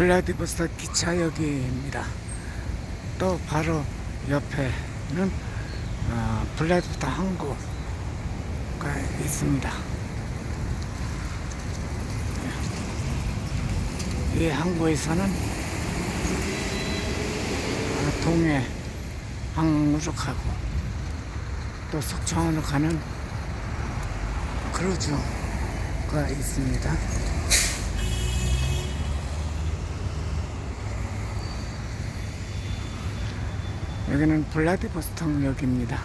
블라디보스토크 기차역입니다. 또 바로 옆에는 어, 블라디보스토크 항구가 있습니다. 이 항구에서는 어, 동해 항으로 가고 또 속초항으로 가는 크루즈가 있습니다. 여기는 블라디보스톡역입니다.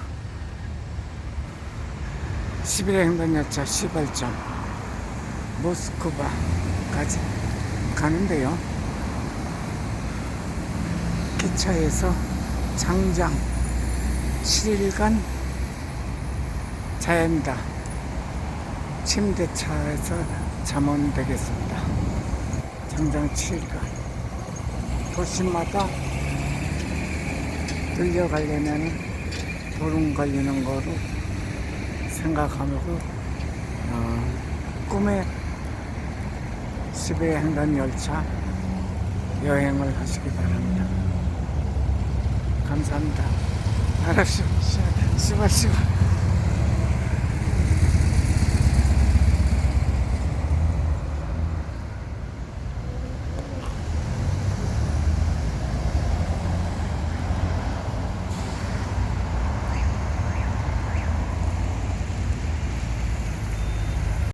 11회 횡단열차 시발점 모스크바까지 가는데요. 기차에서 장장 7일간 자야 합니다. 침대차에서 잠원 되겠습니다. 장장 7일간. 도시마다 들려가려면 보름 걸리는 거로 생각하고 어, 꿈의 10회 횡단 열차 여행을 하시기 바랍니다. 감사합니다. 알았어. 씨발, 씨발.